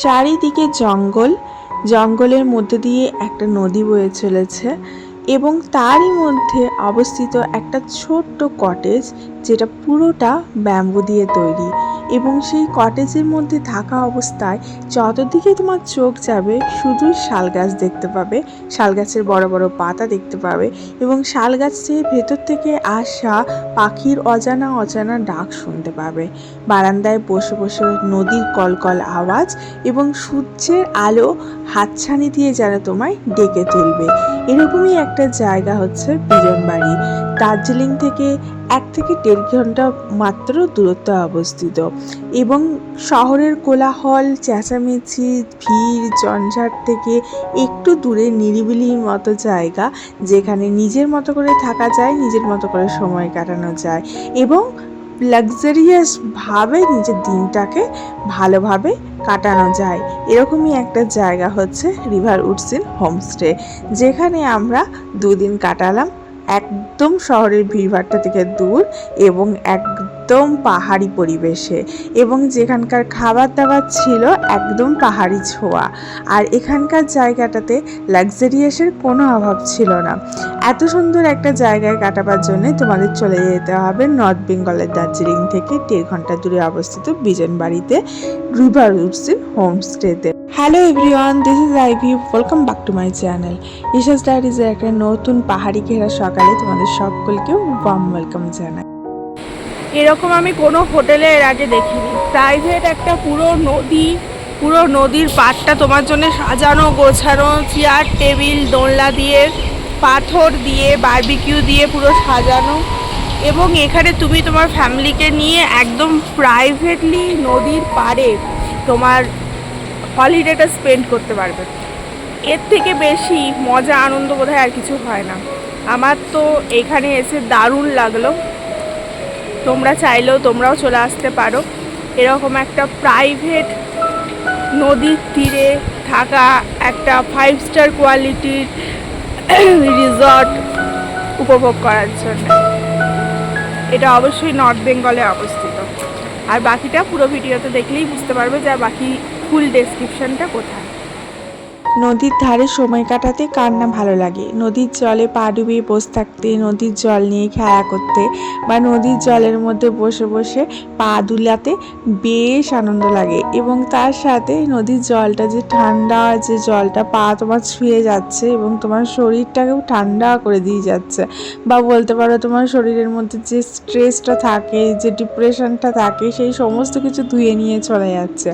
চারিদিকে জঙ্গল, জঙ্গলের মধ্যে দিয়ে একটা নদী বয়ে চলেছে এবং তারই মধ্যে অবস্থিত একটা ছোট্ট কটেজ যেটা পুরোটা ব্যাম্বু দিয়ে তৈরি। এবং সেই কটেজের মধ্যে থাকা অবস্থায় যতদিকে তোমার চোখ যাবে শুধুই শাল গাছ দেখতে পাবে, শাল গাছের বড় বড় পাতা দেখতে পাবে এবং শাল গাছের ভেতর থেকে আসা পাখির অজানা অজানা ডাক শুনতে পাবে। বারান্দায় বসে বসে নদীর কলকল আওয়াজ এবং সূর্যের আলো হাতছানি দিয়ে যেন তোমায় ডেকে তুলবে। এরকমই একটা জায়গা হচ্ছে বিজনবাড়ি দার্জিলিং থেকে এক থেকে দেড় ঘণ্টা মাত্র দূরত্বে অবস্থিত। এবং শহরের কোলাহল, চেঁচামেচি, ভিড় ঝঞ্ঝাট থেকে একটু দূরে নিরিবিলির মতো জায়গা, যেখানে নিজের মতো করে থাকা যায়, নিজের মতো করে সময় কাটানো যায় এবং লাক্সারিয়াস ভাবে নিজের দিনটাকে ভালোভাবে কাটানো যায়। এরকমই একটা জায়গা হচ্ছে রিভার উডসিন হোমস্টে যেখানে আমরা দুদিন কাটালাম। একদম শহরের ভিড়ভাট্টা থেকে দূর এবং একদম পাহাড়ি পরিবেশে এবং যেখানকার খাবার দাবার ছিল একদম পাহাড়ি ছোঁয়া। আর এখানকার জায়গাটাতে লাক্সারিয়াসের কোনো অভাব ছিল না। এত সুন্দর একটা জায়গায় কাটাবার জন্য তোমাদের চলে যেতে হবে নর্থ বেঙ্গলের দার্জিলিং থেকে দেড় ঘণ্টা দূরে অবস্থিত বিজনবাড়িতে river উডসিন হোমস্টেতে hello everyone, this is Ivy, welcome back to my channel. Isha's ডায়েরিজের একটা নতুন পাহাড়ি ঘেরা সকালে তোমাদের সকলকেও ওয়ার্ম ওয়েলকাম জানাই। এরকম আমি কোনো হোটেলে এর আগে দেখিনি। প্রাইভেট একটা পুরো নদী, পুরো নদীর পাড়টা তোমার জন্য সাজানো, গোছানো চেয়ার টেবিল দোলনা দিয়ে, পাথর দিয়ে বারবিকিউ দিয়ে পুরো সাজানো। এবং এখানে তুমি তোমার ফ্যামিলিকে নিয়ে একদম প্রাইভেটলি নদীর পাড়ে তোমার হলিডেটা স্পেন্ড করতে পারবে। এর থেকে বেশি মজা, আনন্দ বোধহয় আর কিছু হয় না। আমার তো এখানে এসে দারুণ লাগল। তোমরা চাইলেও তোমরাও চলে আসতে পারো। এরকম একটা প্রাইভেট নদীর তীরে থাকা একটা ফাইভ স্টার কোয়ালিটির রিসর্ট উপভোগ করার জন্য। এটা অবশ্যই নর্থ বেঙ্গলে অবস্থিত। আর বাকিটা পুরো ভিডিওতে দেখলেই বুঝতে পারবে যে বাকি ফুল ডেসক্রিপশনটা কোথায়? নদীর ধারে সময় কাটাতে কার না ভালো লাগে? নদীর জলে পা ডুবিয়ে বসে থাকতে, নদীর জল নিয়ে খেলা করতে বা নদীর জলের মধ্যে বসে বসে পা দুলাতে বেশ আনন্দ লাগে এবং তার সাথে নদীর জলটা যে ঠান্ডা, যে জলটা পা তোমার ছুঁয়ে যাচ্ছে এবং তোমার শরীরটাকেও ঠান্ডা করে দিয়ে যাচ্ছে বা বলতে পারো তোমার শরীরের মধ্যে যে স্ট্রেসটা থাকে, যে ডিপ্রেশনটা থাকে, সেই সমস্ত কিছু ধুয়ে নিয়ে চলে যাচ্ছে।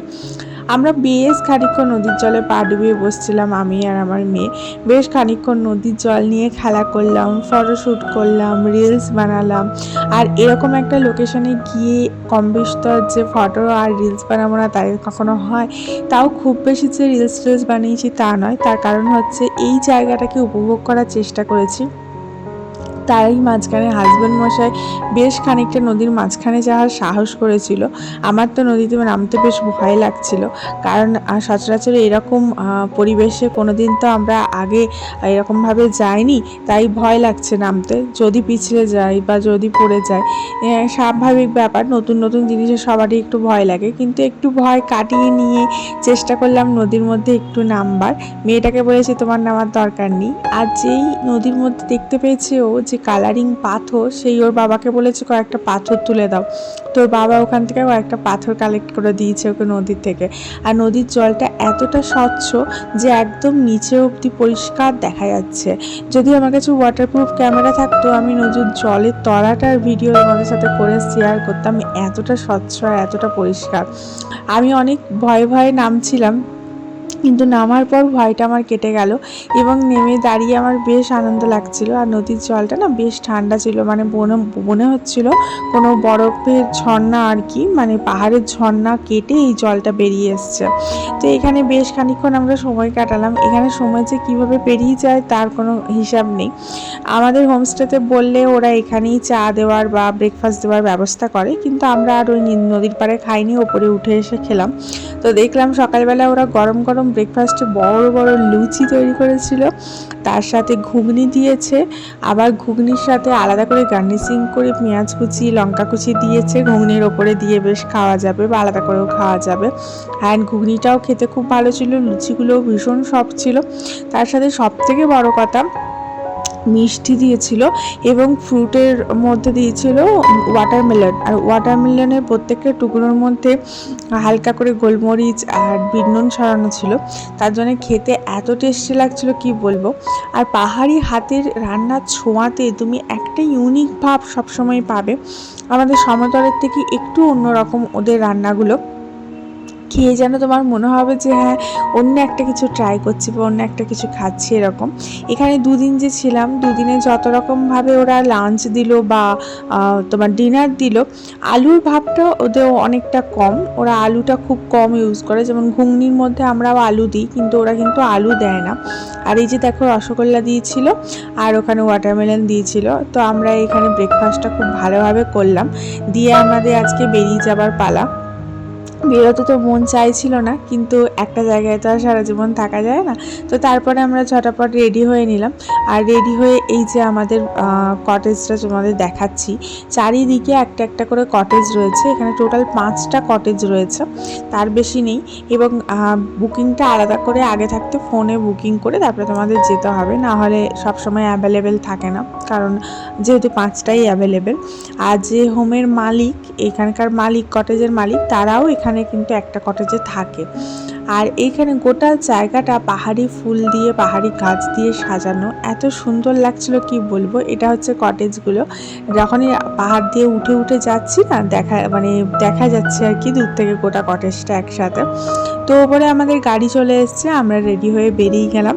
আমরা বেশ খানিকক্ষণ নদীর জলে পা ডুবিয়ে বসছিলাম, আমি আর আমার মেয়ে। বেশ খানিকক্ষণ নদীর জল নিয়ে খেলা করলাম ফটোশ্যুট করলাম রিলস বানালাম। আর এরকম একটা লোকেশনে গিয়ে কম যে ফটো আর রিলস বানাবো না তাই কখনো হয়। তাও খুব বেশি যে রিলস টিলস বানিয়েছি তা নয়। তার কারণ হচ্ছে এই জায়গাটাকে উপভোগ করার চেষ্টা করেছি। তারই মাঝখানে হাজব্যান্ড মশাই বেশ খানিকটা নদীর মাঝখানে যাওয়ার সাহস করেছিল। আমার তো নদীতে নামতে বেশ ভয় লাগছিল। কারণ সচরাচর এরকম পরিবেশে কোনো দিন তো আমরা আগে এরকমভাবে যাইনি, তাই ভয় লাগছে নামতে। যদি পিছলে যাই বা যদি পড়ে যায় স্বাভাবিক ব্যাপার, নতুন নতুন জিনিসে সবারই একটু ভয় লাগে। কিন্তু একটু ভয় কাটিয়ে নিয়ে চেষ্টা করলাম নদীর মধ্যে একটু নামবার। মেয়েটাকে বলেছি, তোমার নামার দরকার নেই। আর যেই নদীর মধ্যে দেখতে পেয়েছে ও যে কালারিং পাথর, সেই ওর বাবাকে বলেছে, কয়েকটা পাথর তুলে দাও। তোর বাবা ওখান থেকে কয়েকটা পাথর কালেক্ট করে দিয়েছে ওকে নদীর থেকে। আর নদীর জলটা এতটা স্বচ্ছ যে একদম নিচে অবধি পরিষ্কার দেখা যাচ্ছে। যদি আমার কাছে ওয়াটারপ্রুফ ক্যামেরা থাকতো, আমি নদীর জলের তলাটার ভিডিও আমাদের সাথে করে শেয়ার করতাম। এতটা স্বচ্ছ আর এতটা পরিষ্কার। আমি অনেক ভয়ে ভয়ে নামছিলাম। কিন্তু নামার পর ভয়টা আমার কেটে গেল এবং নেমে দাঁড়িয়ে আমার বেশ আনন্দ লাগছিল। আর নদীর জলটা না বেশ ঠান্ডা ছিল মানে মনে মনে হচ্ছিল, কোনো বরফের ঝর্ণা আর কি মানে পাহাড়ের ঝর্ণা কেটে এই জলটা বেরিয়ে এসছে। তো এখানে বেশ খানিক্ষণ আমরা সময় কাটালাম। এখানে সময় যে কীভাবে পেরিয়ে যায় তার কোনো হিসাব নেই। আমাদের হোমস্টেতে বললে ওরা এখানেই চা দেওয়ার বা ব্রেকফাস্ট দেওয়ার ব্যবস্থা করে, কিন্তু আমরা আর ওই নদীর পাড়ে খাইনি, ওপরে উঠে এসে খেলাম। তো দেখলাম সকালবেলা ওরা গরম গরম ব্রেকফাস্টে বড় বড় লুচি তৈরি করেছিল। তার সাথে ঘুগনি দিয়েছে। আবার ঘুগনির সাথে আলাদা করে গার্নিশিং করে পেঁয়াজ কুচি, লঙ্কা কুচি দিয়েছে। ঘুগনির ওপরে দিয়ে বেশ খাওয়া যাবে বা আলাদা করেও খাওয়া যাবে। অ্যান্ড ঘুগনিটাও খেতে খুব ভালো ছিল। লুচিগুলোও ভীষণ সফট ছিল। তার সাথে সব থেকে বড় কথা মিষ্টি দিয়েছিল এবং ফ্রুটের মধ্যে দিয়েছিল ওয়াটারমেলন আর ওয়াটারমেলনের প্রত্যেকটা টুকরোর মধ্যে হালকা করে গোলমরিচ আর বিনুন ছড়ানো ছিল। তার জন্য খেতে এত টেস্টি লাগছিল, কি বলব? আর পাহাড়ি হাতের রান্নার ছোঁয়াতে তুমি একটা ইউনিক ভাব সবসময় পাবে। আমাদের সমতলের থেকে একটু অন্যরকম ওদের রান্নাগুলো। খেয়ে যেন তোমার মনে হবে যে হ্যাঁ অন্য একটা কিছু ট্রাই করছি বা অন্য একটা কিছু খাচ্ছি এরকম। এখানে দুদিন যে ছিলাম, দুদিনে যত রকমভাবে ওরা লাঞ্চ দিল বা তোমার ডিনার দিল, আলুর ভাবটা ওদের অনেকটা কম। ওরা আলুটা খুব কম ইউজ করে, যেমন ঘুগনির মধ্যে আমরাও আলু দিই, কিন্তু ওরা কিন্তু আলু দেয় না। আর এই যে দেখো রসগোল্লা দিয়েছিল, আর ওখানে ওয়াটারমেলন দিয়েছিল, তো আমরা এখানে ব্রেকফাস্টটা খুব ভালোভাবে করলাম। দিয়ে আমাদের আজকে বেরিয়ে যাবার পালা। বেরোতে তো মন চাইছিল না, কিন্তু একটা জায়গায় তো আর সারা জীবন থাকা যায় না। তো তারপরে আমরা ঝটাপট রেডি হয়ে নিলাম। আর রেডি হয়ে এই যে আমাদের কটেজটা তোমাদের দেখাচ্ছি, চারিদিকে একটা একটা করে কটেজ রয়েছে। এখানে টোটাল পাঁচটা কটেজ রয়েছে, তার বেশি নেই। এবং বুকিংটা আলাদা করে আগে থাকতে ফোনে বুকিং করে তারপরে তোমাদের যেতে হবে। না হলে সবসময় অ্যাভেলেবেল থাকে না, কারণ যেহেতু পাঁচটাই অ্যাভেলেবেল আর যে হোমের মালিক, এখানকার মালিক কটেজের মালিক, তারাও এখানে কিন্তু একটা কটেজে থাকে। আর এইখানে গোটা জায়গাটা পাহাড়ি ফুল দিয়ে, পাহাড়ি গাছ দিয়ে সাজানো। এত সুন্দর লাগছিল, কি বলব? এটা হচ্ছে কটেজগুলো যখনই পাহাড় দিয়ে উঠে উঠে যাচ্ছি না, দেখা মানে দেখা যাচ্ছে আর কি দূর থেকে গোটা কটেজটা একসাথে। তো ওপরে আমাদের গাড়ি চলে এসছে, আমরা রেডি হয়ে বেরিয়ে গেলাম।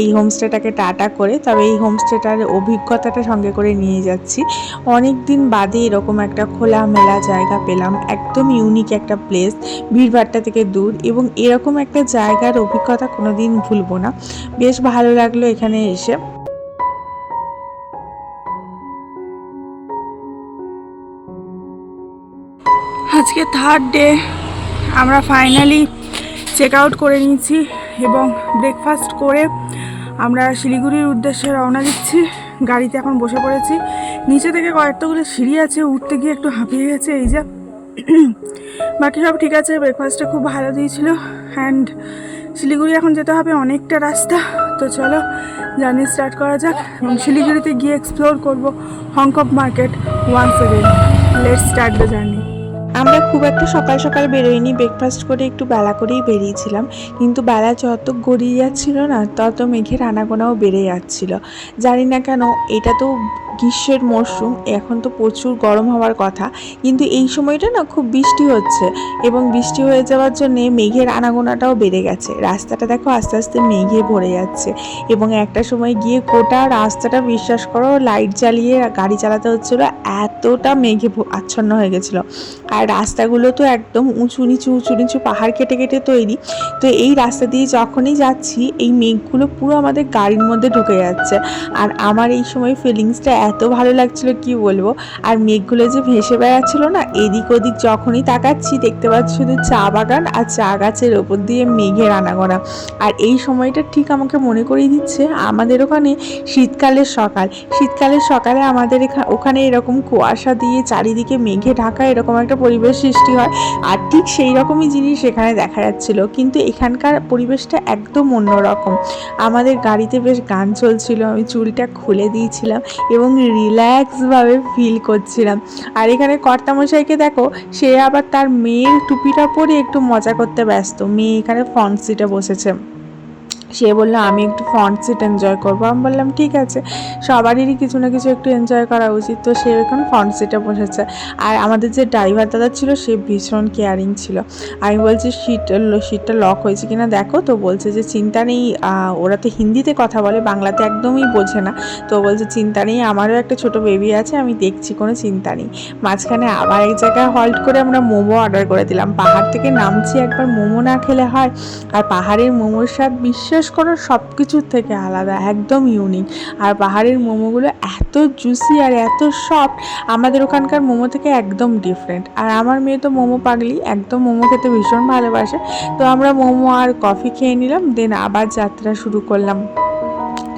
এই হোমস্টেটাকে টাটা করে, তবে এই হোমস্টেটার অভিজ্ঞতাটা সঙ্গে করে নিয়ে যাচ্ছি। অনেক দিন বাদে এরকম একটা খোলামেলা জায়গা পেলাম, একদম ইউনিক একটা প্লেস ভিড়ভাট্টা থেকে দূর, এবং এরকম একটা জায়গার অভিজ্ঞতা কোনো দিন ভুলবো না। বেশ ভালো লাগল এখানে এসে। আজকে থার্ড ডে আমরা ফাইনালি চেক আউট করে নিয়েছি এবং ব্রেকফাস্ট করে আমরা শিলিগুড়ির উদ্দেশ্যে রওনা দিচ্ছি। গাড়িতে এখন বসে পড়েছি। নিচে থেকে কয়েকটাগুলো সিঁড়ি আছে, উঠতে গিয়ে একটু হাঁপিয়ে গেছে, এই যে। বাকি সব ঠিক আছে ব্রেকফাস্টটা খুব ভালো দিয়েছিল। অ্যান্ড শিলিগুড়ি এখন যেতে হবে অনেকটা রাস্তা। তো চলো জার্নি স্টার্ট করা যাক। এবং শিলিগুড়িতে গিয়ে এক্সপ্লোর করব Hong Kong market once again let start the journey আমরা খুব একটা সকাল সকাল বেরোইনি ব্রেকফাস্ট করে একটু বেলা করেই বেরিয়েছিলাম। কিন্তু বেলা যত গড়িয়ে যাচ্ছিল না, তত মেঘের আনাগোনাও বেড়ে যাচ্ছিল। জানি না কেন, এটা তো গ্রীষ্মের মরশুম, এখন তো প্রচুর গরম হওয়ার কথা। কিন্তু এই সময়টা না খুব বৃষ্টি হচ্ছে এবং বৃষ্টি হয়ে যাওয়ার জন্যে মেঘের আনাগোনাটাও বেড়ে গেছে। রাস্তাটা দেখো আস্তে আস্তে মেঘে ভরে যাচ্ছে এবং একটা সময় গিয়ে গোটা রাস্তাটা বিশ্বাস করো লাইট জ্বালিয়ে গাড়ি চালাতে হচ্ছিল, এতটা মেঘে আচ্ছন্ন হয়ে গেছিল। আর রাস্তাগুলো তো একদম উঁচু নিচু উঁচু নিচু পাহাড় কেটে কেটে তৈরি। তো এই রাস্তা দিয়ে যখনই যাচ্ছি, এই মেঘগুলো পুরো আমাদের গাড়ির মধ্যে ঢুকে যাচ্ছে। আর আমার এই সময় ফিলিংসটা এত ভালো লাগছিল, কি বলব? আর মেঘগুলো যে ভেসে বেড়াচ্ছিল না, এদিক ওদিক যখনই তাকাচ্ছি, দেখতে পাচ্ছি শুধু চা বাগান আর চা গাছের ওপর দিয়ে মেঘের আনাগোনা। আর এই সময়টা ঠিক আমাকে মনে করিয়ে দিচ্ছে, আমাদের ওখানে শীতকালের সকাল। শীতকালের সকালে আমাদের এখা- ওখানে এরকম কুয়াশা দিয়ে চারিদিকে মেঘে ঢাকা এরকম একটা পরিবেশ সৃষ্টি হয়। আর ঠিক সেই রকমই জিনিস এখানে দেখা যাচ্ছিল। কিন্তু এখানকার পরিবেশটা একদম অন্যরকম। আমাদের গাড়িতে বেশ গান চলছিল, আমি চুলটা খুলে দিয়েছিলাম এবং রিল্যাক্সভাবে ফিল করছিলাম। আর এখানে কর্তামশাইকে দেখো, সে আবার তার মেয়ের টুপিটা পরে একটু মজা করতে ব্যস্ত। মেয়ে এখানে ফ্রন্ট সিটে বসেছে। সে বলল, আমি একটু ফ্রন্ট সিট এনজয় করব। আমি বললাম, ঠিক আছে। সবারই কিছু না কিছু একটু এনজয় করা উচিত। তো সে এখন ফ্রন্ট সিটে বসেছে। আর আমাদের যে ড্রাইভার দাদা ছিল, সে ভীষণ কেয়ারিং ছিল। আমি বলছি সিট সিটটা লক হয়েছে কিনা দেখো। তো বলছে যে, চিন্তা নেই ওরা তো হিন্দিতে কথা বলে, বাংলাতে একদমই বোঝে না। তো বলছে, চিন্তা নেই, আমারও একটা ছোট বেবি আছে, আমি দেখছি, কোনো চিন্তা নেই। মাঝখানে আবার এক জায়গায় হল্ট করে আমরা মোমো অর্ডার করে দিলাম। পাহাড় থেকে নামছি একবার, মোমো না খেলে হয়। আর পাহাড়ের মোমোর স্বাদ বিশ্বাস বিশ্বাস করো সব কিছুর থেকে আলাদা, একদম ইউনিক আর পাহাড়ের মোমোগুলো এত জুসি আর এত সফট আমাদের ওখানকার মোমো থেকে একদম ডিফারেন্ট আর আমার মেয়ে তো মোমো পাগলি, একদম মোমো খেতে ভীষণ ভালোবাসে। তো আমরা মোমো আর কফি খেয়ে নিলাম দেন আবার যাত্রা শুরু করলাম।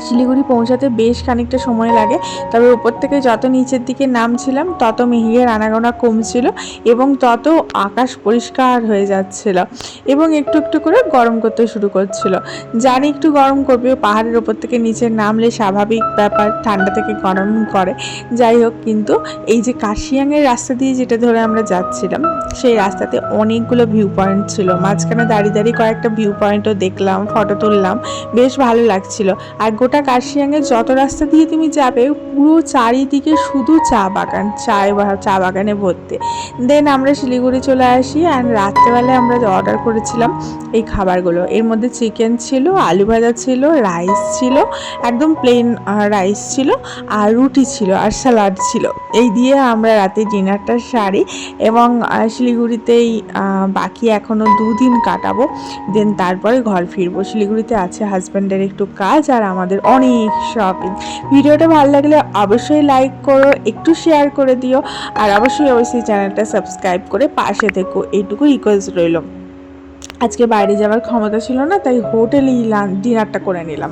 শিলিগুড়ি পৌঁছাতে বেশ খানিকটা সময় লাগে। তবে উপর থেকে যত নিচের দিকে নামছিলাম, তত মেঘের আনাগোনা কমছিল এবং তত আকাশ পরিষ্কার হয়ে যাচ্ছিল এবং একটু একটু করে গরম করতে শুরু করছিল। জানি একটু গরম করবে, পাহাড়ের ওপর থেকে নিচে নামলে স্বাভাবিক ব্যাপার, ঠান্ডা থেকে গরম করে। যাই হোক, কিন্তু এই যে কাশিয়াংয়ের রাস্তা দিয়ে যেটা ধরে আমরা যাচ্ছিলাম, সেই রাস্তাতে অনেকগুলো ভিউ পয়েন্ট ছিল। মাঝখানে দাঁড়িয়ে দাঁড়িয়ে কয়েকটা ভিউ পয়েন্টও দেখলাম ফটো তুললাম। বেশ ভালো লাগছিল। আর গোটা কাশিয়াংয়ে যত রাস্তা দিয়ে তুমি যাবে, পুরো চারিদিকে শুধু চা বাগান, চায় চা বাগানে ভর্তি। দেন আমরা শিলিগুড়ি চলে আসি অ্যান্ড রাত্রেবেলায় আমরা অর্ডার করেছিলাম এই খাবারগুলো। এর মধ্যে চিকেন ছিল, আলু ভাজা ছিল রাইস ছিল, একদম প্লেন রাইস ছিল আর রুটি ছিল আর স্যালাড ছিল। এই দিয়ে আমরা রাতে ডিনারটা সারি এবং শিলিগুড়িতেই বাকি এখনও দুদিন কাটাবো। দেন তারপরে ঘর ফিরবো। শিলিগুড়িতে আছে হাজব্যান্ডের একটু কাজ আর আমাদের অনেক শপিং ভিডিওটা ভালো লাগলে অবশ্যই লাইক করো, একটু শেয়ার করে দিও, আর অবশ্যই অবশ্যই চ্যানেলটা সাবস্ক্রাইব করে পাশে থেকো। এইটুকু রিকোয়েস্ট রইল। আজকে বাইরে যাওয়ার ক্ষমতা ছিল না, তাই হোটেলেই ডিনারটা করে নিলাম।